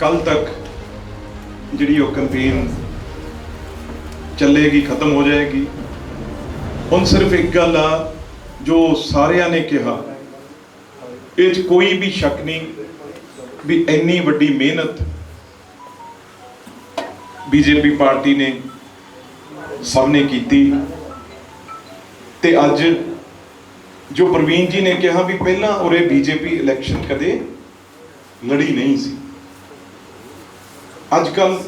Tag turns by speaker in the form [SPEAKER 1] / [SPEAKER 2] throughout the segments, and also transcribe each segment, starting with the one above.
[SPEAKER 1] ਕੱਲ ਤੱਕ ਜਿਹੜੀ ਉਹ ਕੈਂਪੇਨ ਚੱਲੇਗੀ, ਖਤਮ ਹੋ ਜਾਏਗੀ। ਹੁਣ ਸਿਰਫ ਇੱਕ ਗੱਲ ਆ, ਜੋ ਸਾਰਿਆਂ ਨੇ ਕਿਹਾ, ਇਹ 'ਚ ਕੋਈ ਵੀ ਸ਼ੱਕ ਨਹੀਂ ਵੀ ਇੰਨੀ ਵੱਡੀ ਮਿਹਨਤ ਬੀਜੇਪੀ ਪਾਰਟੀ ਨੇ ਸਭ ਨੇ ਕੀਤੀ। ਤੇ ਅੱਜ ਜੋ ਪ੍ਰਵੀਨ ਜੀ ਨੇ ਕਿਹਾ ਵੀ ਪਹਿਲਾਂ ਉਰੇ ਬੀਜੇਪੀ ਇਲੈਕਸ਼ਨ ਕਦੇ ਲੜੀ ਨਹੀਂ ਸੀ। ਅੱਜ ਕੱਲ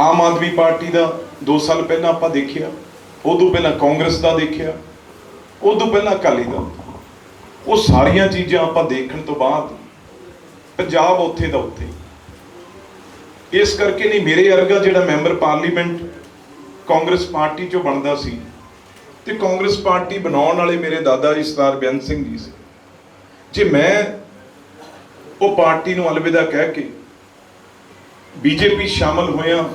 [SPEAKER 1] ਆਮ ਆਦਮੀ ਪਾਰਟੀ ਦਾ 2 ਸਾਲ ਪਹਿਲਾਂ ਆਪਾਂ ਦੇਖਿਆ, ਉਦੋਂ ਪਹਿਲਾਂ ਕਾਂਗਰਸ ਦਾ ਦੇਖਿਆ, ਉਦੋਂ ਪਹਿਲਾਂ ਅਕਾਲੀ ਦਾ। ਉਹ ਸਾਰੀਆਂ ਚੀਜ਼ਾਂ ਆਪਾਂ ਦੇਖਣ ਤੋਂ ਬਾਅਦ ਪੰਜਾਬ ਉੱਥੇ ਦਾ ਉੱਥੇ। ਇਸ ਕਰਕੇ ਨਹੀਂ, ਮੇਰੇ ਅਰਗਾ ਜਿਹੜਾ ਮੈਂਬਰ ਪਾਰਲੀਮੈਂਟ ਕਾਂਗਰਸ ਪਾਰਟੀ ਚੋਂ ਬਣਦਾ ਸੀ ਤੇ ਕਾਂਗਰਸ ਪਾਰਟੀ ਬਣਾਉਣ ਵਾਲੇ ਮੇਰੇ ਦਾਦਾ ਜੀ ਸਰਦਾਰ ਬੇਅੰਤ ਸਿੰਘ ਜੀ ਸੀ। ਜੇ ਮੈਂ ਉਹ ਪਾਰਟੀ ਨੂੰ ਅਲਵਿਦਾ ਕਹਿ ਕੇ ਬੀਜੇਪੀ ਸ਼ਾਮਲ ਹੋਇਆ,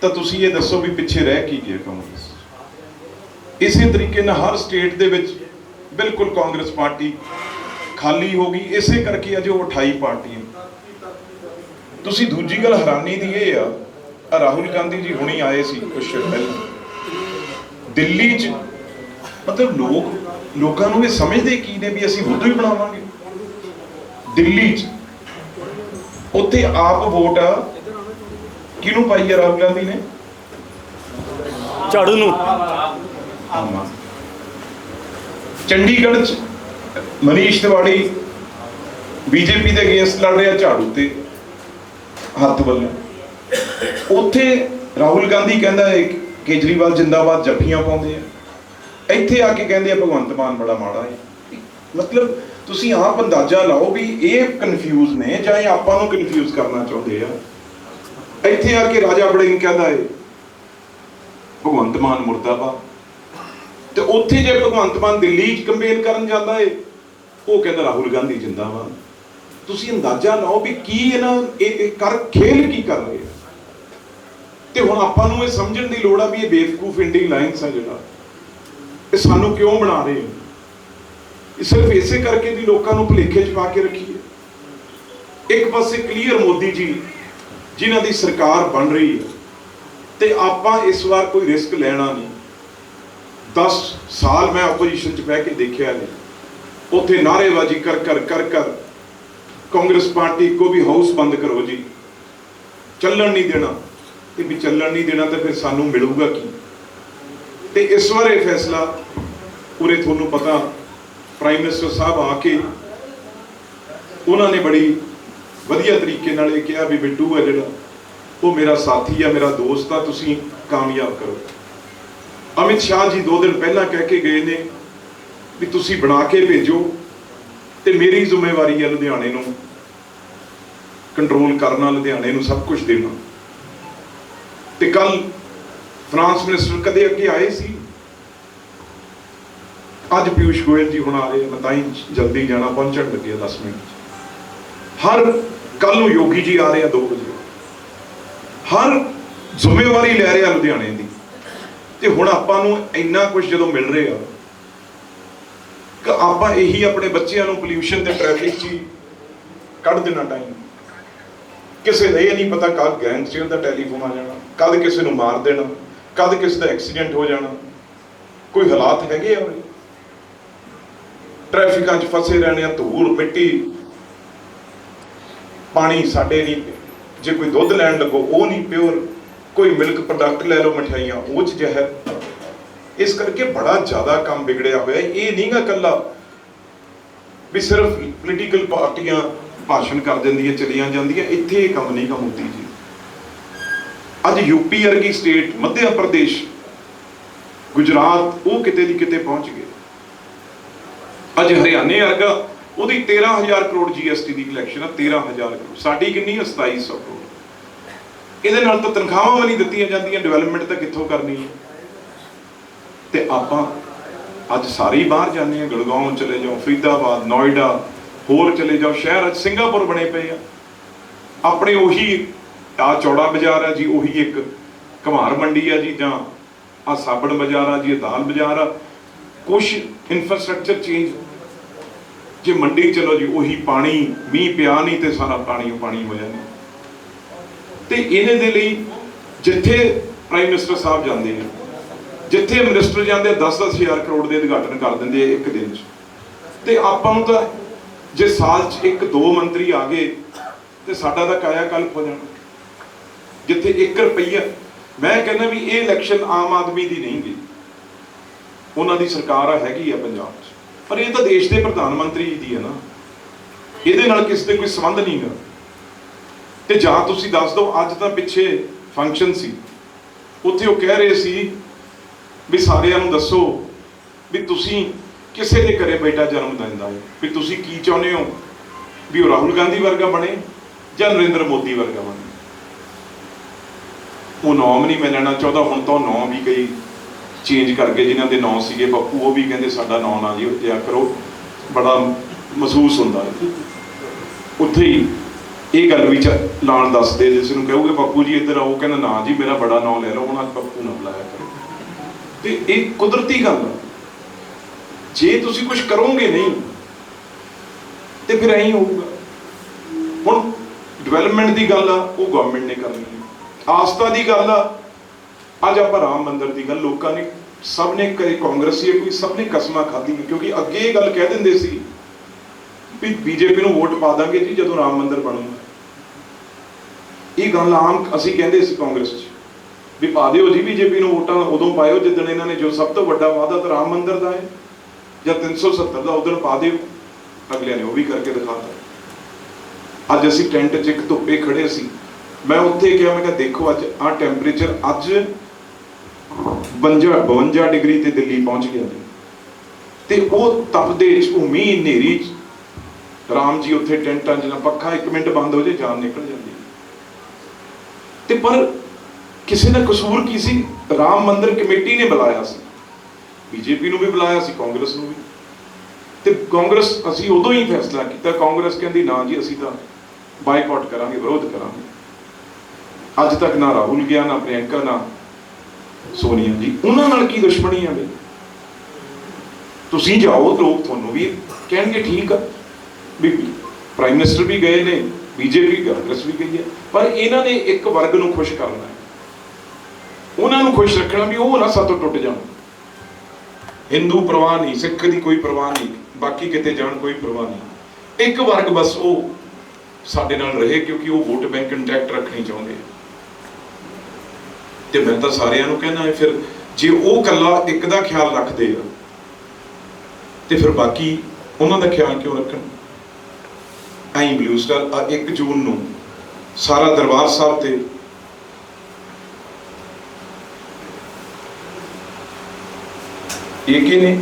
[SPEAKER 1] ਤਾਂ ਤੁਸੀਂ ਇਹ ਦੱਸੋ ਵੀ ਪਿੱਛੇ ਰਹਿ ਕੀ ਗਿਆ ਕਾਂਗਰਸ? ਇਸੇ ਤਰੀਕੇ ਨਾਲ ਹਰ ਸਟੇਟ ਦੇ ਵਿੱਚ ਬਿਲਕੁਲ ਕਾਂਗਰਸ ਪਾਰਟੀ ਖਾਲੀ ਹੋ ਗਈ, ਇਸੇ ਕਰਕੇ ਅਜੇ ਉਹ 28 ਪਾਰਟੀਆਂ। ਤੁਸੀਂ ਦੂਜੀ ਗੱਲ ਹੈਰਾਨੀ ਦੀ ਇਹ ਆ ਰਾਹੁਲ ਗਾਂਧੀ ਜੀ ਹੁਣੀ ਆਏ ਸੀ ਕੁਝ ਪਹਿਲਾਂ। ਦਿੱਲੀ 'ਚ ਮਤਲਬ ਲੋਕ, ਲੋਕਾਂ ਨੂੰ ਇਹ ਸਮਝਦੇ ਕੀ ਨੇ ਵੀ ਅਸੀਂ ਉਦੋਂ ਹੀ ਬਣਾਵਾਂਗੇ? ਦਿੱਲੀ 'ਚ ਉੱਥੇ ਆਪ ਵੋਟ ਕਿਹਨੂੰ ਪਾਈ ਆ ਰਾਹੁਲ ਗਾਂਧੀ ਨੇ?
[SPEAKER 2] ਝਾੜੂ ਨੂੰ।
[SPEAKER 1] ਚੰਡੀਗੜ੍ਹ 'ਚ ਮਨੀਸ਼ ਤਿਵਾੜੀ ਬੀਜੇਪੀ ਦੇ ਅਗੇਂਸਟ ਲੜ ਰਿਹਾ ਝਾੜੂ ਤੇ ਹੱਥ ਵੱਲੋਂ ਉੱਥੇ ਰਾਹੁਲ ਗਾਂਧੀ ਕਹਿੰਦਾ ਹੈ ਕੇਜਰੀਵਾਲ ਜਿੰਦਾਬਾਦ ਜੱਫੀਆਂ ਪਾਉਂਦੇ ਆ। ਇੱਥੇ ਆ ਕੇ ਕਹਿੰਦੇ ਆ ਭਗਵੰਤ ਮਾਨ ਬੜਾ ਮਾੜਾ ਹੈ। ਮਤਲਬ ਤੁਸੀਂ ਆਪ ਅੰਦਾਜ਼ਾ ਲਾਓ ਵੀ ਇਹ ਕਨਫਿਊਜ਼ ਨੇ ਜਾਂ ਇਹ ਆਪਾਂ ਨੂੰ ਕਨਫਿਊਜ਼ ਕਰਨਾ ਚਾਹੁੰਦੇ ਆ? ਇੱਥੇ ਆ ਕੇ ਰਾਜਾ ਬੜਿੰਗ ਕਹਿੰਦਾ ਏ, ਭਗਵੰਤ ਮਾਨ ਮੁਰਦਾਬਾਦ। ਤੇ ਉੱਥੇ ਜੇ ਭਗਵੰਤ ਮਾਨ ਦਿੱਲੀ 'ਚ ਕੰਪੇਨ ਕਰਨ ਜਾਂਦਾ ਏ, ਉਹ ਕਹਿੰਦਾ ਰਾਹੁਲ ਗਾਂਧੀ ਜਿੰਦਾਬਾਦ। ਤੁਸੀਂ ਅੰਦਾਜ਼ਾ ਲਾਓ ਵੀ ਕੀ ਇਹਨਾਂ ਇਹ ਕਰ ਖੇਲ ਕੀ ਕਰ ਰਹੇ ਆ? ਤੇ ਹੁਣ ਆਪਾਂ ਨੂੰ ਇਹ ਸਮਝਣ ਦੀ ਲੋੜ ਆ ਵੀ ਇਹ ਬੇਵਕੂਫ ਇੰਡੀ ਲਾਈਨਸ ਆ ਜਿਹੜਾ। ਇਹ ਸਾਨੂੰ ਕਿਉਂ ਬਣਾ ਰਹੇ ਹੋ ਸਿਰਫ ਇਸੇ ਕਰਕੇ ਦੀ ਲੋਕਾਂ ਨੂੰ ਭੁਲੇਖੇ 'ਚ ਪਾ ਕੇ ਰੱਖੀ ਹੈ ਇੱਕ ਪਾਸੇ ਕਲੀਅਰ ਮੋਦੀ ਜੀ, ਜਿਨ੍ਹਾਂ ਦੀ ਸਰਕਾਰ ਬਣ ਰਹੀ ਹੈ, ਤੇ ਆਪਾਂ ਇਸ ਵਾਰ ਕੋਈ ਰਿਸਕ ਲੈਣਾ ਨਹੀਂ। 10 ਸਾਲ ਮੈਂ ਆਪੋਜੀਸ਼ਨ 'ਚ ਬਹਿ ਕੇ ਦੇਖਿਆ ਨਹੀਂ। ਉੱਥੇ ਨਾਅਰੇਬਾਜ਼ੀ ਕਰ ਕਰ ਕਰ ਕਰ, ਕਾਂਗਰਸ ਪਾਰਟੀ ਕੋ ਵੀ ਹਾਊਸ ਬੰਦ ਕਰੋ ਜੀ। ਚੱਲਣ ਨਹੀਂ ਦੇਣਾ। ਤੇ ਵੀ ਚੱਲਣ ਨਹੀਂ ਦੇਣਾ ਤਾਂ ਫਿਰ ਸਾਨੂੰ ਮਿਲੂਗਾ ਕੀ? ਤੇ ਇਸ ਵਾਰ ਇਹ ਫੈਸਲਾ, ਪੂਰੇ ਤੁਹਾਨੂੰ ਪਤਾ ਪ੍ਰਾਈਮ ਮਿਨਿਸਟਰ ਸਾਹਿਬ ਆ ਕੇ ਉਹਨਾਂ ਨੇ ਬੜੀ ਵਧੀਆ ਤਰੀਕੇ ਨਾਲ ਇਹ ਕਿਹਾ ਵੀ ਬਿੱਟੂ ਹੈ ਜਿਹੜਾ, ਉਹ ਮੇਰਾ ਸਾਥੀ ਆ, ਮੇਰਾ ਦੋਸਤ ਆ, ਤੁਸੀਂ ਕਾਮਯਾਬ ਕਰੋ। ਅਮਿਤ ਸ਼ਾਹ ਜੀ ਦੋ ਦਿਨ ਪਹਿਲਾਂ ਕਹਿ ਕੇ ਗਏ ਨੇ ਵੀ ਤੁਸੀਂ ਬਣਾ ਕੇ ਭੇਜੋ ਤੇ ਮੇਰੀ ਜ਼ਿੰਮੇਵਾਰੀ ਹੈ ਲੁਧਿਆਣੇ ਨੂੰ ਕੰਟਰੋਲ ਕਰਨਾ, ਲੁਧਿਆਣੇ ਨੂੰ ਸਭ ਕੁਝ ਦੇਣਾ। ਤੇ ਕੱਲ ਫਰਾਂਸ ਮਿਨਿਸਟਰ ਕਦੇ ਅੱਗੇ ਆਏ ਸੀ? ਅੱਜ ਪਿਊਸ਼ ਗੋਇਲ ਜੀ ਹੁਣ ਆ ਰਹੇ ਆ, ਮੈਂ ਤਾਂ ਹੀ ਜਲਦੀ ਜਾਣਾ, ਪਹੁੰਚਣ ਲੱਗੇ ਆ 10 ਮਿੰਟ 'ਚ। ਹਰ ਕੱਲ ਨੂੰ ਯੋਗੀ ਜੀ ਆ ਰਹੇ ਆ 2 ਵਜੇ। ਹਰ ਜ਼ਿੰਮੇਵਾਰੀ ਲੈ ਰਿਹਾ ਲੁਧਿਆਣੇ ਦੀ। ਤੇ ਹੁਣ ਆਪਾਂ ਨੂੰ ਇੰਨਾ ਕੁਝ ਜਦੋਂ ਮਿਲ ਰਿਹਾ ਕਿ ਆਪਾਂ ਇਹੀ ਆਪਣੇ ਬੱਚਿਆਂ ਨੂੰ ਪੋਲਿਊਸ਼ਨ ਤੇ ਟ੍ਰੈਫਿਕ 'ਚ ਹੀ ਕੱਢ ਦੇਣਾ ਟਾਈਮ ਕਿਸੇ ਦਾ ਇਹ ਨਹੀਂ ਪਤਾ ਕਦ ਗੈਂਗਸਟਰ ਦਾ ਟੈਲੀਫੋਨ ਆ ਜਾਣਾ ਕਦ ਕਿਸੇ ਨੂੰ ਮਾਰ ਦੇਣਾ ਕਦ ਕਿਸੇ ਦਾ ਐਕਸੀਡੈਂਟ ਹੋ ਜਾਣਾ। ਕੋਈ ਹਾਲਾਤ ਹੈਗੇ ਆ ਉਰੇ? ਟ੍ਰੈਫਿਕਾਂ 'ਚ ਫਸੇ ਰਹਿਣੇ ਆ, ਧੂੜ, ਮਿੱਟੀ, ਪਾਣੀ ਸਾਡੇ ਨਹੀਂ ਜੇ ਕੋਈ ਦੁੱਧ ਲੈਣ ਲੱਗੋ, ਉਹ ਨਹੀਂ ਪਿਓਰ। ਕੋਈ ਮਿਲਕ ਪ੍ਰੋਡਕਟ ਲੈ ਲਓ, ਮਠਿਆਈਆਂ, ਉਹ ਚ ਜ਼ਹਿਰ। ਇਸ ਕਰਕੇ ਬੜਾ ਜ਼ਿਆਦਾ ਕੰਮ ਵਿਗੜਿਆ ਹੋਇਆ। ਹੈ। ਇਹ ਨਹੀਂਗਾ ਕੱਲਾ ਵੀ ਸਿਰਫ ਪੋਲੀਟੀਕਲ ਪਾਰਟੀਆਂ ਭਾਸ਼ਣ ਕਰ ਦਿੰਦੀਆਂ, ਚਲੀਆਂ ਜਾਂਦੀਆਂ। ਇੱਥੇ ਇਹ ਕੰਮ ਨਹੀਂ ਕੰਮ ਹੁੰਦੀ ਜੀ। ਅੱਜ ਯੂਪੀ ਵਰਗੀ ਸਟੇਟ ਮੱਧ ਪ੍ਰਦੇਸ਼, ਗੁਜਰਾਤ, ਉਹ ਕਿਤੇ ਦੀ ਕਿਤੇ ਪਹੁੰਚ ਗਏ। ਅੱਜ ਹਰਿਆਣੇ ਵਰਗਾ ਉਹਦੀ 13000 ਕਰੋੜ ਜੀਐਸਟੀ ਦੀ ਕਲੈਕਸ਼ਨ ਆ 13000 ਕਰੋੜ। ਸਾਡੀ ਕਿੰਨੀ ਹੈ 2700 ਕਰੋੜ। ਇਹਦੇ ਨਾਲ ਤਾਂ ਤਨਖਾਹਾਂ ਵੀ ਨਹੀਂ ਦਿੱਤੀਆਂ ਜਾਂਦੀਆਂ ਡਿਵੈਲਪਮੈਂਟ ਤਾਂ ਕਿੱਥੋਂ ਕਰਨੀ ਹੈ ਤੇ ਆਪਾਂ ਅੱਜ ਸਾਰੇ ਹੀ ਬਾਹਰ ਜਾਂਦੇ ਆ ਗੁੜਗਾਉਂ ਚਲੇ ਜਾਓ, ਫਰੀਦਾਬਾਦ, ਨੋਇਡਾ, ਹੋਰ ਚਲੇ ਜਾਓ, ਸ਼ਹਿਰ ਅੱਜ ਸਿੰਗਾਪੁਰ ਬਣੇ ਪਏ ਆ। ਆਪਣੇ ਉਹੀ ਆ ਚੌੜਾ ਬਾਜ਼ਾਰ ਆ ਜੀ, ਉਹੀ ਇੱਕ ਘਮਾਰ ਮੰਡੀ ਆ ਜੀ, ਜਾਂ ਆ ਸਾਬਣ ਬਾਜ਼ਾਰ ਆ ਜੀ, ਇਹ ਦਾਲ ਬਾਜ਼ਾਰ ਆ। ਕੁਝ ਇਨਫਰਾਸਟ੍ਰਕਚਰ ਚੇਂਜ ਜੇ ਮੰਡੀ ਚਲੋ ਜੀ, ਉਹੀ ਪਾਣੀ, ਮੀਂਹ ਪਿਆ ਨਹੀਂ ਤੇ ਸਾਰਾ ਪਾਣੀ ਪਾਣੀ ਹੋ ਜਾਣਾ ਤੇ ਇਹਨੇ ਦੇ ਲਈ ਜਿੱਥੇ ਪ੍ਰਾਈਮ ਮਿਨਿਸਟਰ ਸਾਹਿਬ ਜਾਂਦੇ ਨੇ, ਜਿੱਥੇ ਮਿਨਿਸਟਰ ਜਾਂਦੇ 10-10 ਹਜ਼ਾਰ ਕਰੋੜ ਦੇ ਉਦਘਾਟਨ ਕਰ ਦਿੰਦੇ ਆ ਇੱਕ ਦਿਨ 'ਚ। ਤੇ ਆਪਾਂ ਨੂੰ ਤਾਂ ਜੇ ਸਾਲ 'ਚ ਇੱਕ ਦੋ ਮੰਤਰੀ ਆ ਗਏ, ਤੇ ਸਾਡਾ ਤਾਂ ਕਾਇਆ ਕਲਪ ਹੋ ਜਾਣਾ। ਜਿੱਥੇ 1 ਰੁਪਈਆ, ਮੈਂ ਕਹਿੰਦਾ ਵੀ ਇਹ ਇਲੈਕਸ਼ਨ ਆਮ ਆਦਮੀ ਦੀ ਨਹੀਂ ਗਈ ਉਹਨਾਂ ਦੀ ਸਰਕਾਰ ਹੈਗੀ ਆ ਪੰਜਾਬ 'ਚ। ਪਰ ਇਹ ਤਾਂ ਦੇਸ਼ ਦੇ ਪ੍ਰਧਾਨ ਮੰਤਰੀ ਦੀ ਹੈ ਨਾ। ਇਹਦੇ ਨਾਲ ਕਿਸੇ ਦੇ ਕੋਈ ਸੰਬੰਧ ਨਹੀਂਗਾ ਤੇ ਜਾਂ ਤੁਸੀਂ ਦੱਸ ਦਿਓ, ਅੱਜ ਤਾਂ ਪਿੱਛੇ ਫੰਕਸ਼ਨ ਸੀ। ਉੱਥੇ ਉਹ ਕਹਿ ਰਹੇ ਸੀ ਵੀ ਸਾਰਿਆਂ ਨੂੰ ਦੱਸੋ ਵੀ ਤੁਸੀਂ ਕਿਸੇ ਦੇ ਘਰੇ ਬੇਟਾ ਜਨਮ ਦਿੰਦਾ ਹੈ। ਵੀ ਤੁਸੀਂ ਕੀ ਚਾਹੁੰਦੇ ਹੋ? ਵੀ ਉਹ ਰਾਹੁਲ ਗਾਂਧੀ ਵਰਗਾ ਬਣੇ ਜਾਂ ਨਰਿੰਦਰ ਮੋਦੀ ਵਰਗਾ ਬਣੇ? ਉਹ ਨਾਮ ਨਹੀਂ ਮੈਂ ਲੈਣਾ ਚਾਹੁੰਦਾ, ਹੁਣ ਤਾਂ ਨਾਮ ਵੀ ਕਈ ਚੇਂਜ ਕਰਕੇ ਜਿਨ੍ਹਾਂ ਦੇ ਨਾਂ ਸੀਗੇ, ਬੱਪੂ ਉਹ ਵੀ ਕਹਿੰਦੇ ਸਾਡਾ ਨਾਂ ਨਾ ਜੀ ਉੱਤੇ ਕਰੋ। ਬੜਾ ਮਹਿਸੂਸ ਹੁੰਦਾ ਉੱਥੇ ਹੀ ਇਹ ਗੱਲ ਵੀ ਚ ਲਾਣ ਦੱਸਦੇ, ਜਿਸ ਨੂੰ ਕਹੋਗੇ, ਬੱਪੂ ਜੀ ਇੱਧਰ ਆਓ ਕਹਿੰਦਾ, ਨਾ ਜੀ, ਮੇਰਾ ਬੜਾ ਨਾਂ ਲੈ ਲਓ, ਹੁਣ ਅੱਜ ਬੱਪੂ ਨਾ ਬੁਲਾਇਆ ਕਰੋ। ਤੇ ਇਹ ਕੁਦਰਤੀ ਗੱਲ ਜੇ ਤੁਸੀਂ ਕੁਝ ਕਰੋਗੇ ਨਹੀਂ, ਤੇ ਫਿਰ ਐਂ ਹੋਊਗਾ। ਹੁਣ ਡਿਵੈਲਪਮੈਂਟ ਦੀ ਗੱਲ ਆ, ਉਹ ਗਵਰਨਮੈਂਟ ਨੇ ਕਰਨੀ ਹੈ ਆਸਥਾ ਦੀ ਗੱਲ ਆ ਅੱਜ ਆਪਾਂ ਰਾਮ ਮੰਦਿਰ ਦੀ ਗੱਲ ਲੋਕਾਂ ਨੇ ਸਭ ਨੇ ਕਈ ਕਾਂਗਰਸੀ ਕੋਈ, ਸਭ ਨੇ ਕਸਮਾਂ ਖਾਧੀਆਂ ਕਿਉਂਕਿ ਅੱਗੇ ਇਹ ਗੱਲ ਕਹਿ ਦਿੰਦੇ ਸੀ ਵੀ ਬੀਜੇਪੀ ਨੂੰ ਵੋਟ ਪਾ ਦਾਂਗੇ ਜੀ ਜਦੋਂ ਰਾਮ ਮੰਦਿਰ ਬਣੂਗਾ। ਇਹ ਗੱਲ ਆਮ ਅਸੀਂ ਕਹਿੰਦੇ ਸੀ ਕਾਂਗਰਸ 'ਚ ਵੀ ਪਾ ਦਿਓ ਜੀ ਬੀਜੇਪੀ ਨੂੰ ਵੋਟਾਂ ਉਦੋਂ ਪਾਇਓ ਜਿੱਦਣ ਇਹਨਾਂ ਨੇ ਜੋ ਸਭ ਤੋਂ ਵੱਡਾ ਵਾਅਦਾ ਤਾਂ ਰਾਮ ਮੰਦਿਰ ਦਾ ਹੈ, ਜਾਂ 370 ਦਾ ਉਦੋਂ ਪਾ ਦਿਓ। ਅਗਲਿਆਂ ਨੇ ਉਹ ਵੀ ਕਰਕੇ ਦਿਖਾਤਾ। ਅੱਜ ਅਸੀਂ ਟੈਂਟ 'ਚ ਇੱਕ ਧੁੱਪੇ ਖੜੇ ਸੀ। ਮੈਂ ਉੱਥੇ ਕਿਹਾ, ਮੈਂ ਕਿਹਾ ਦੇਖੋ ਅੱਜ ਆਹ ਟੈਂਪਰੇਚਰ ਅੱਜ 52 52 ਡਿਗਰੀ ਤੇ ਦਿੱਲੀ ਪਹੁੰਚ ਗਿਆ ਜੀ। ਤੇ ਉਹ ਤਪਦੇ ਚ ਉਹ ਮੀਂਹ ਹਨੇਰੀ ਚ, ਰਾਮ ਜੀ ਉੱਥੇ ਟੈਂਟਾਂ ਜਿਹੜਾ ਪੱਖਾ 1 ਮਿੰਟ ਬੰਦ ਹੋ ਜੇ, ਜਾਨ ਨਿਕਲ ਜਾਂਦੀ ਤੇ ਪਰ ਕਿਸੇ ਦਾ ਕਸੂਰ ਕੀ ਸੀ? ਰਾਮ ਮੰਦਰ ਕਮੇਟੀ ਨੇ ਬੁਲਾਇਆ ਸੀ। ਬੀਜੇਪੀ ਨੂੰ ਵੀ ਬੁਲਾਇਆ ਸੀ, ਕਾਂਗਰਸ ਨੂੰ ਵੀ। ਤੇ ਕਾਂਗਰਸ, ਅਸੀਂ ਉਦੋਂ ਹੀ ਫੈਸਲਾ ਕੀਤਾ। ਕਾਂਗਰਸ ਕਹਿੰਦੀ, ਨਾ ਜੀ, ਅਸੀਂ ਤਾਂ ਬਾਈਕਾਟ ਕਰਾਂਗੇ, ਵਿਰੋਧ ਕਰਾਂਗੇ। ਅੱਜ ਤੱਕ ਨਾ ਰਾਹੁਲ ਗਿਆ, ਨਾ ਪ੍ਰਿਯੰਕਾ, ਨਾ ਸੋਨੀਆ ਜੀ, ਉਹਨਾਂ ਨਾਲ ਕੀ ਦੁਸ਼ਮਣੀ ਆ ਬਈ ਤੁਸੀਂ ਜਾਓ, ਲੋਕ ਤੁਹਾਨੂੰ ਵੀ ਕਹਿਣਗੇ ਠੀਕ ਆ। ਵੀ ਪ੍ਰਾਈਮ ਮਿਨਿਸਟਰ ਵੀ ਗਏ ਨੇ ਬੀਜੇਪੀ ਕਾਂਗਰਸ ਵੀ ਗਈ ਹੈ। ਪਰ ਇਹਨਾਂ ਨੇ ਇੱਕ ਵਰਗ ਨੂੰ ਖੁਸ਼ ਕਰਨਾ ਹੈ। ਉਹਨਾਂ ਨੂੰ ਖੁਸ਼ ਰੱਖਣਾ ਵੀ ਉਹ ਨਾ ਸਾਤੋਂ ਟੁੱਟ ਜਾਣ। ਹਿੰਦੂ ਪਰਵਾਹ ਨਹੀਂ, ਸਿੱਖ ਦੀ ਕੋਈ ਪਰਵਾਹ ਨਹੀਂ, ਬਾਕੀ ਕਿਤੇ ਜਾਣ ਕੋਈ ਪਰਵਾਹ ਨਹੀਂ। ਇੱਕ ਵਰਗ ਬਸ ਉਹ ਸਾਡੇ ਨਾਲ ਰਹੇ ਕਿਉਂਕਿ ਉਹ ਵੋਟ ਬੈਂਕ ਕੰਟੈਕਟ ਰੱਖਣੀ ਚਾਹੁੰਦੇ ਆ। ਤੇ ਮੈਂ ਤਾਂ ਸਾਰਿਆਂ ਨੂੰ ਕਹਿਣਾ ਹੈ ਫਿਰ ਜੇ ਉਹ ਕੱਲਾ ਇੱਕ ਦਾ ਖਿਆਲ ਰੱਖਦੇ ਆ ਤੇ ਫਿਰ ਬਾਕੀ ਉਹਨਾਂ ਦਾ ਖਿਆਲ ਕਿਉਂ ਰੱਖਣ? ਐਂ ਬਲੂ ਸਟਾਰ ਆ 1 ਜੂਨ ਨੂੰ ਸਾਰਾ ਦਰਬਾਰ ਸਾਹਿਬ ਤੇ ਇਹ ਕੀ ਨੇ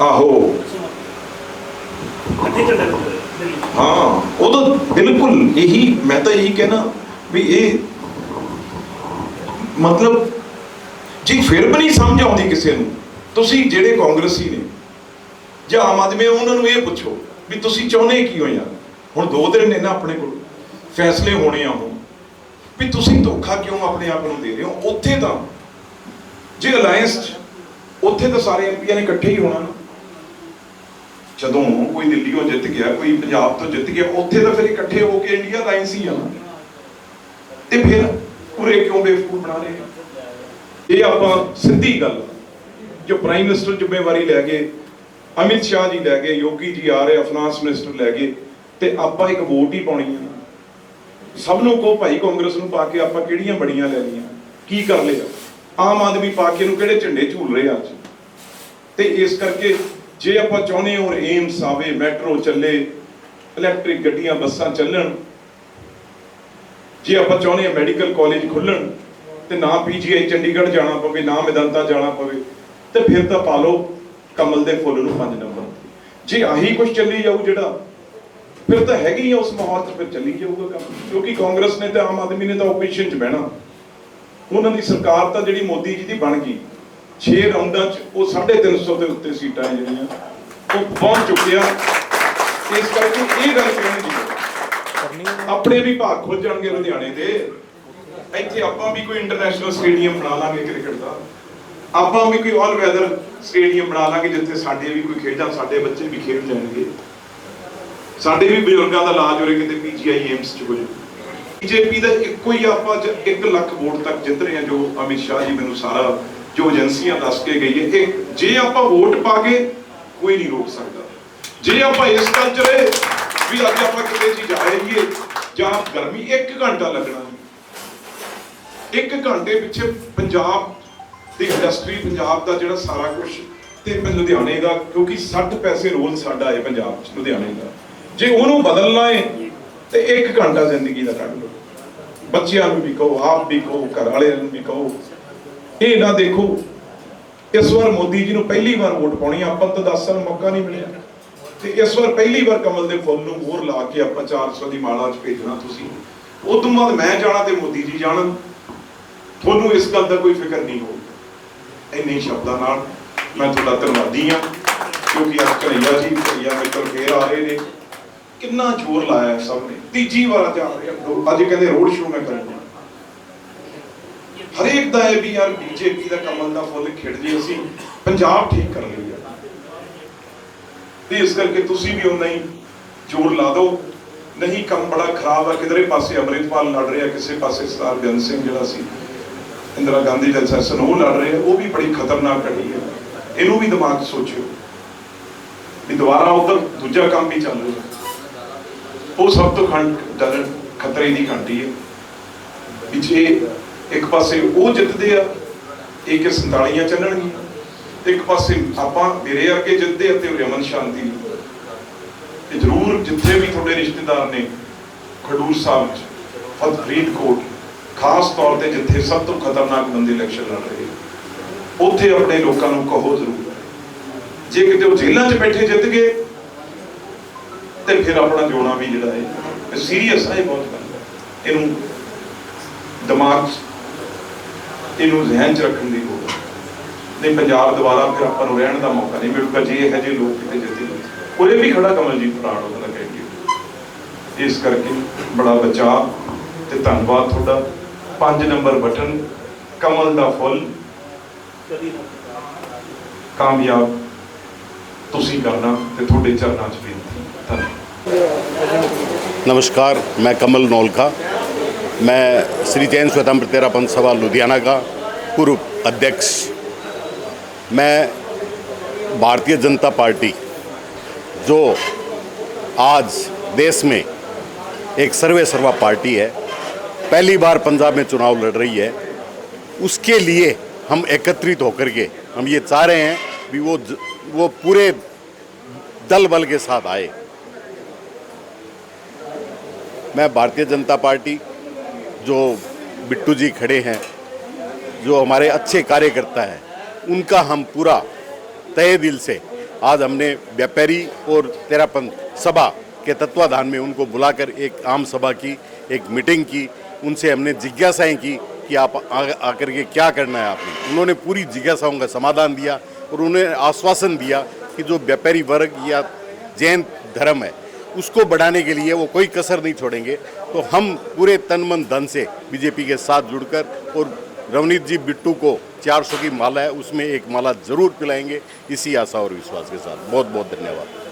[SPEAKER 1] ਆਹੋ। ਹਾਂ ਉਦੋਂ ਬਿਲਕੁਲ ਇਹੀ ਮੈਂ ਤਾਂ ਇਹੀ ਕਹਿਣਾ ਵੀ ਇਹ ਮਤਲਬ ਜੀ ਫਿਰ ਵੀ ਨਹੀਂ ਸਮਝ ਆਉਂਦੀ ਕਿਸੇ ਨੂੰ। ਤੁਸੀਂ ਜਿਹੜੇ ਕਾਂਗਰਸੀ ਨੇ, ਜਾਂ ਆਮ ਆਦਮੀ ਉਹਨਾਂ ਨੂੰ ਇਹ ਪੁੱਛੋ ਵੀ ਤੁਸੀਂ ਚਾਹੁੰਦੇ ਕੀ ਹੋ ਯਾਰ? ਹੁਣ ਦੋ ਦਿਨ ਨੇ ਨਾ ਆਪਣੇ ਕੋਲ, ਫੈਸਲੇ ਹੋਣੇ ਆ ਹੁਣ। ਵੀ ਤੁਸੀਂ ਧੋਖਾ ਕਿਉਂ ਆਪਣੇ ਆਪ ਨੂੰ ਦੇ ਰਹੇ ਹੋ? ਉੱਥੇ ਤਾਂ ਜੇ ਅਲਾਈਅੰਸ ਉੱਥੇ ਤਾਂ ਸਾਰੇ ਐਮਪੀਆਂ ਨੇ ਇਕੱਠੇ ਹੀ ਹੋਣਾ ਨਾ। ਜਦੋਂ ਕੋਈ ਦਿੱਲੀੋਂ ਜਿੱਤ ਗਿਆ, ਕੋਈ ਪੰਜਾਬ ਤੋਂ ਜਿੱਤ ਗਿਆ, ਉੱਥੇ ਤਾਂ ਫਿਰ ਇਕੱਠੇ ਹੋ ਕੇ ਇੰਡੀਆ ਅਲਾਈਅੰਸ ਹੀ ਆ ਨਾ। ਤੇ ਫਿਰ ਕਿਉਂ ਬੇਵਕੂਫ ਬਣਾ ਰਹੇ ਆ ਇਹ ਆਪਾਂ ਸਿੱਧੀ ਗੱਲ, ਜੋ ਪ੍ਰਾਈਮ ਮਿਨਿਸਟਰ ਜ਼ਿੰਮੇਵਾਰੀ ਲੈ ਗਏ, ਅਮਿਤ ਸ਼ਾਹ ਜੀ ਲੈ ਗਏ, ਯੋਗੀ ਜੀ ਆ ਰਹੇ ਫਾਈਨਾਂਸ ਮਿਨਿਸਟਰ ਲੈ ਗਏ, ਤੇ ਆਪਾਂ ਇੱਕ ਵੋਟ ਹੀ ਪਾਉਣੀ ਆ। ਸਭ ਨੂੰ ਕੋ ਭਾਈ ਕਾਂਗਰਸ ਨੂੰ ਪਾ ਕੇ ਆਪਾਂ ਕਿਹੜੀਆਂ ਬੜੀਆਂ ਲੈ ਲਈਆਂ? ਕੀ ਕਰ ਲਿਆ? ਆਮ ਆਦਮੀ ਪਾ ਕੇ ਨੂੰ ਕਿਹੜੇ ਝੰਡੇ ਝੂਲ ਰਹੇ ਆ ਅੱਜ? ਤੇ ਇਸ ਕਰਕੇ ਜੇ ਆਪਾਂ ਚਾਹੁੰਦੇ ਹਾਂ ਔਰ ਏਮਸ ਆਵੇ ਮੈਟਰੋ ਚੱਲੇ ਇਲੈਕਟ੍ਰਿਕ ਗੱਡੀਆਂ, ਬੱਸਾਂ ਚੱਲਣ ਜੇ ਆਪਾਂ ਚਾਹੁੰਦੇ ਹਾਂ ਮੈਡੀਕਲ ਕਾਲਜ ਖੁੱਲਣ ਤੇ ਨਾ ਪੀਜੀਆਈ ਚੰਡੀਗੜ੍ਹ ਜਾਣਾ ਪਵੇ, ਨਾ ਮੈਦਾਨਤਾ ਜਾਣਾ ਪਵੇ, ਤੇ ਫਿਰ ਤਾਂ ਪਾ ਲਓ ਕਮਲ ਦੇ ਫੁੱਲ ਨੂੰ 5 ਨੰਬਰ ਜੇ ਆਹੀ ਕੁਝ ਚੱਲੀ ਜਾਊ ਜਿਹੜਾ, ਫਿਰ ਤਾਂ ਹੈਗੀ ਹੀ ਆ ਉਸ ਮਾਹੌਲ 'ਚ ਫਿਰ ਚੱਲੀ ਜਾਊਗਾ ਕੰਮ। ਕਿਉਂਕਿ ਕਾਂਗਰਸ ਨੇ ਤਾਂ ਆਮ ਆਦਮੀ ਨੇ ਤਾਂ ਆਪੋਜੀਸ਼ਨ 'ਚ ਬਹਿਣਾ। ਉਹਨਾਂ ਦੀ ਸਰਕਾਰ ਤਾਂ ਜਿਹੜੀ ਮੋਦੀ ਜੀ ਦੀ ਬਣ ਗਈ 6 ਰਾਉਂਡਾਂ 'ਚ ਉਹ 350 ਦੇ ਉੱਤੇ ਸੀਟਾਂ ਜਿਹੜੀਆਂ, ਉਹ ਪਹੁੰਚ ਚੁੱਕਿਆ। ਇਸ ਕਰਕੇ ਆਪਣੇ ਵੀ ਭਾਗ ਖੁੱਲ ਜਾਣਗੇ ਲੁਧਿਆਣੇ ਦੇ। ਇੱਥੇ ਆਪਾਂ ਵੀ ਕੋਈ ਇੰਟਰਨੈਸ਼ਨਲ ਸਟੇਡੀਅਮ ਬਣਾ ਲਾਂਗੇ ਕ੍ਰਿਕਟ ਦਾ। ਆਪਾਂ ਵੀ ਕੋਈ ਆਲ ਵੈਦਰ ਸਟੇਡੀਅਮ ਬਣਾ ਲਾਂਗੇ ਜਿੱਥੇ ਸਾਡੇ ਵੀ ਕੋਈ ਖੇਡਾਂ, ਸਾਡੇ ਬੱਚੇ ਵੀ ਖੇਡ ਲੈਣਗੇ। ਸਾਡੇ ਵੀ ਬਜ਼ੁਰਗਾਂ ਦਾ ਇਲਾਜ ਹੋਰੇ ਕਿਤੇ ਪੀਜੀਆਈ ਏਮਸ ਚ ਹੋ ਜਾਵੇ ਬੀਜੇਪੀ ਦਾ ਇੱਕੋ ਹੀ ਆਪਾਂ 1 ਲੱਖ ਵੋਟ ਤੱਕ ਜਿੱਤ ਰਹੇ ਹਾਂ, ਜੋ ਅਮਿਤ ਸ਼ਾਹ ਜੀ ਮੈਨੂੰ ਸਾਰਾ, ਜੋ ਏਜੰਸੀਆਂ ਦੱਸ ਕੇ ਗਈ ਹੈ। ਇਹ ਜੇ ਆਪਾਂ ਵੋਟ ਪਾ ਕੇ ਕੋਈ ਨਹੀਂ ਰੋਕ ਸਕਦਾ। ਜੇ ਆਪਾਂ ਇਸ ਗੱਲ ਚ ਵੀ ਅੱਜ ਆਪਾਂ ਕਿਤੇ ਜੀ ਜਾ ਜਾਂ ਗਰਮੀ 1 ਘੰਟਾ ਲੱਗਣਾ ਇੱਕ ਘੰਟੇ ਪਿੱਛੇ ਪੰਜਾਬ ਦੀ ਇੰਡਸਟਰੀ ਪੰਜਾਬ ਦਾ ਜਿਹੜਾ ਸਾਰਾ ਕੁਝ ਤੇ ਲੁਧਿਆਣੇ ਦਾ, ਕਿਉਂਕਿ 60 ਪੈਸੇ ਰੋਲ ਸਾਡਾ ਹੈ ਪੰਜਾਬ ਚ, ਲੁਧਿਆਣੇ ਦਾ। ਜੇ ਉਹਨੂੰ ਬਦਲਣਾ ਹੈ, ਤੇ ਇੱਕ ਘੰਟਾ ਜ਼ਿੰਦਗੀ ਦਾ ਕੱਢ ਲਓ। ਬੱਚਿਆਂ ਨੂੰ ਵੀ ਕਹੋ, ਆਪ ਵੀ ਕਹੋ ਘਰ ਵਾਲਿਆਂ ਨੂੰ ਵੀ ਕਹੋ। ਇਹ ਨਾ ਦੇਖੋ, ਇਸ ਵਾਰ ਮੋਦੀ ਜੀ ਨੂੰ ਪਹਿਲੀ ਵਾਰ ਵੋਟ ਪਾਉਣੀ ਆਪਾਂ ਨੂੰ ਤਾਂ 10 ਸਾਲ ਮੌਕਾ ਨਹੀਂ ਮਿਲਿਆ। ਤੇ ਇਸ ਵਾਰ ਪਹਿਲੀ ਵਾਰ ਕਮਲ ਦੇ ਫੁੱਲ ਨੂੰ ਹੋਰ ਲਾ ਕੇ ਆਪਾਂ 400 ਦੀ ਮਾਲਾ 'ਚ ਭੇਜਣਾ ਤੁਸੀਂ। ਉਸ ਤੋਂ ਬਾਅਦ ਮੈਂ ਜਾਣਾ ਤੇ ਮੋਦੀ ਜੀ ਜਾਣਨ ਤੁਹਾਨੂੰ ਇਸ ਗੱਲ ਦਾ ਕੋਈ ਫਿਕਰ ਨਹੀਂ ਹੋਊਗਾ ਇੰਨੇ ਸ਼ਬਦਾਂ ਨਾਲ ਮੈਂ ਤੁਹਾਡਾ ਧੰਨਵਾਦੀ ਹਾਂ, ਕਿਉਂਕਿ ਅੱਜ ਕਨਈਆ ਜੀ ਕਨਈਆ ਮਿੱਤਰ ਫੇਰ ਆ ਰਹੇ ਨੇ। ਕਿੰਨਾ ਜ਼ੋਰ ਲਾਇਆ ਸਭ ਨੇ। ਤੀਜੀ ਵਾਰ ਜਾ ਰਹੇ ਅੱਜ ਕਹਿੰਦੇ ਰੋਡ ਸ਼ੋਅ ਮੈਂ ਕਰੂੰਗਾ। ਹਰੇਕ ਦਾ ਇਹ ਵੀ ਯਾਰ ਬੀਜੇਪੀ ਦਾ ਕਮਲ ਦਾ ਫੁੱਲ ਖਿੜ ਜੇ ਅਸੀਂ, ਪੰਜਾਬ ਠੀਕ ਕਰ ਲਈਏ ਤੇ ਇਸ ਕਰਕੇ ਤੁਸੀਂ ਵੀ ਉਹਨਾਂ ਹੀ ਜ਼ੋਰ ਲਾ ਦਿਓ। ਨਹੀਂ, ਕੰਮ ਬੜਾ ਖਰਾਬ ਆ। ਕਿਧਰੇ ਪਾਸੇ ਅਮਰਿਤਪਾਲ ਲੜ ਰਿਹਾ, ਕਿਸੇ ਪਾਸੇ ਸਰਦਾਰ ਬੇਅੰਤ ਸਿੰਘ ਜਿਹੜਾ ਸੀ, ਇੰਦਰਾ ਗਾਂਧੀ ਦਾ ਸੈਸ਼ਨ, ਉਹ ਲੜ ਰਿਹਾ। ਉਹ ਵੀ ਬੜੀ ਖਤਰਨਾਕ ਘੜੀ ਹੈ। ਇਹਨੂੰ ਵੀ ਦਿਮਾਗ 'ਚ ਸੋਚਿਓ ਵੀ ਦੁਬਾਰਾ ਉਧਰ ਦੂਜਾ ਕੰਮ ਵੀ ਚੱਲ ਰਿਹਾ। ਉਹ ਸਭ ਤੋਂ ਖੰਡ ਡਰਨ ਖਤਰੇ ਦੀ ਘੰਟੀ ਹੈ। ਵੀ ਜੇ ਇੱਕ ਪਾਸੇ ਉਹ ਜਿੱਤਦੇ ਆ, ਇਹ ਕਿ 47 ਚੱਲਣਗੀਆਂ? ਇੱਕ ਪਾਸੇ ਆਪਾਂ ਮੇਰੇ ਵਰਗੇ ਜਿੱਤਦੇ ਆ ਰਮਨ ਸ਼ਾਂਤੀ ਤੇ ਜ਼ਰੂਰ ਜਿੱਥੇ ਵੀ ਤੁਹਾਡੇ ਰਿਸ਼ਤੇਦਾਰ ਨੇ, ਖਡੂਰ ਸਾਹਿਬ ਚ ਫਤ ਫਰੀਦਕੋਟ ਖਾਸ ਤੌਰ ਤੇ ਜਿੱਥੇ ਸਭ ਤੋਂ ਖਤਰਨਾਕ ਬੰਦੇ ਇਲੈਕਸ਼ਨ ਲੜ ਰਹੇ ਉੱਥੇ ਆਪਣੇ ਲੋਕਾਂ ਨੂੰ ਕਹੋ ਜ਼ਰੂਰ। ਜੇ ਕਿਤੇ ਉਹ ਜੇਲ੍ਹਾਂ 'ਚ ਬੈਠੇ ਜਿੱਤ ਗਏ, ਤੇ ਫਿਰ ਆਪਣਾ ਜੋਣਾ ਵੀ ਜਿਹੜਾ ਹੈ ਸੀਰੀਅਸ ਹੈ ਇਹ ਬਹੁਤ ਗੱਲ ਇਹਨੂੰ ਦਿਮਾਗ ਇਹਨੂੰ ਜ਼ਿਹਨ 'ਚ ਰੱਖਣ ਦੀ ਨਹੀਂ ਪੰਜਾਬ ਦੁਬਾਰਾ ਫਿਰ ਆਪਾਂ ਨੂੰ ਰਹਿਣ ਦਾ ਮੌਕਾ ਨਹੀਂ ਮਿਲੂਗਾ ਜੇ ਇਹ ਜਿਹੇ ਲੋਕ ਕਿਤੇ ਜਿੱਤੇ ਉਰੇ ਵੀ ਖੜਾ ਕਮਲਜੀਤ ਪ੍ਰਾਣ ਉਹਦਾ ਕਹਿੰਦੇ ਇਸ ਕਰਕੇ ਬੜਾ ਬਚਾਅ ਤੇ ਧੰਨਵਾਦ ਤੁਹਾਡਾ 5 ਨੰਬਰ ਬਟਨ ਕਮਲ ਦਾ ਫੁੱਲ
[SPEAKER 2] ਕਦੀ ਨਾ
[SPEAKER 1] ਕਾਮਯਾਬ ਤੁਸੀਂ ਕਰਨਾ ਤੇ ਤੁਹਾਡੇ ਚਰਨਾਂ 'ਚ ਬੇਨਤੀ ਧੰਨਵਾਦ
[SPEAKER 3] नमस्कार मैं कमल नौलखा मैं श्री जैन स्वतंत्र तेरा पंथ सभा लुधियाना का पूर्व अध्यक्ष मैं भारतीय जनता पार्टी जो आज देश में एक सर्वे सर्वा पार्टी है, पहली बार पंजाब में चुनाव लड़ रही है, उसके लिए हम एकत्रित होकर के, हम ये चाह रहे हैं कि वो वो पूरे दल बल के साथ आए। मैं भारतीय जनता पार्टी जो बिट्टू जी खड़े हैं, जो हमारे अच्छे कार्यकर्ता हैं उनका हम पूरा तय दिल से आज हमने व्यापारी और तेरापन सभा के तत्वाधान में उनको बुलाकर एक आम सभा की, एक मीटिंग की, उनसे हमने जिज्ञासाएँ की कि आप आकर के क्या करना है आपने। उन्होंने पूरी जिज्ञासाओं का समाधान दिया और उन्हें आश्वासन दिया कि जो व्यापारी वर्ग या जैन धर्म है, उसको बढ़ाने के लिए वो कोई कसर नहीं छोड़ेंगे। तो हम पूरे तन मन धन से बीजेपी के साथ जुड़कर और रवनीत जी बिट्टू को 400 की माला है उसमें एक माला जरूर पिलाएंगे इसी आशा और विश्वास के साथ बहुत बहुत धन्यवाद